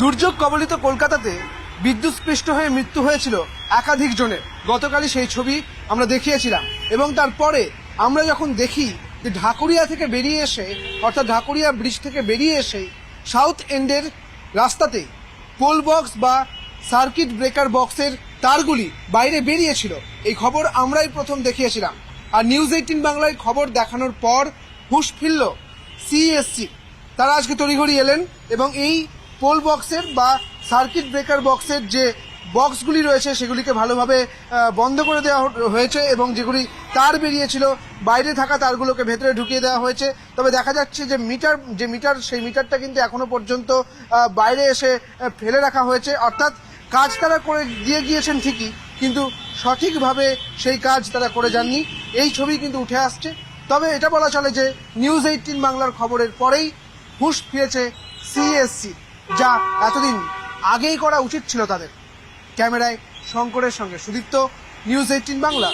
দুর্যোগ কবলিত কলকাতাতে বিদ্যুৎস্পৃষ্ট হয়ে মৃত্যু হয়েছিল একাধিক জনের। গতকালই সেই ছবি আমরা দেখিয়েছিলাম এবং তারপরে আমরা যখন দেখি যে ঢাকুরিয়া থেকে বেরিয়ে এসে, অর্থাৎ ঢাকুরিয়া ব্রিজ থেকে বেরিয়ে এসে সাউথ এন্ডের রাস্তাতে পোল বক্স বা সার্কিট ব্রেকার বক্সের তারগুলি বাইরে বেরিয়েছিল। এই খবর আমরাই প্রথম দেখিয়েছিলাম। আর নিউজ এইটিন বাংলায় খবর দেখানোর পর হুঁশ ফিরল সিএসসি তারা আজকে তড়িঘড়ি এলেন এবং এই পোল বক্সের বা সার্কিট ব্রেকার বক্সের যে বক্সগুলি রয়েছে, সেগুলিকে ভালোভাবে বন্ধ করে দেওয়া হয়েছে এবং যেগুলি তার বেরিয়েছিল, বাইরে থাকা তারগুলোকে ভেতরে ঢুকিয়ে দেওয়া হয়েছে। তবে দেখা যাচ্ছে যে মিটার যে মিটার, সেই মিটারটা কিন্তু এখনও পর্যন্ত বাইরে এসে ফেলে রাখা হয়েছে। অর্থাৎ কাজ তারা করে, দিয়ে গিয়েছেন ঠিকই, কিন্তু সঠিকভাবে সেই কাজ তারা করে যাননি। এই ছবি কিন্তু উঠে আসছে। তবে এটা বলা চলে যে নিউজ এইটিন বাংলার খবরের পরেই হুঁশ ফিরেছে সিএসসি। যা এতদিন আগেই করা উচিত ছিল তাদের। ক্যামেরায় শঙ্করের সঙ্গে সুদীপ্ত নিউজ এইটিন বাংলা।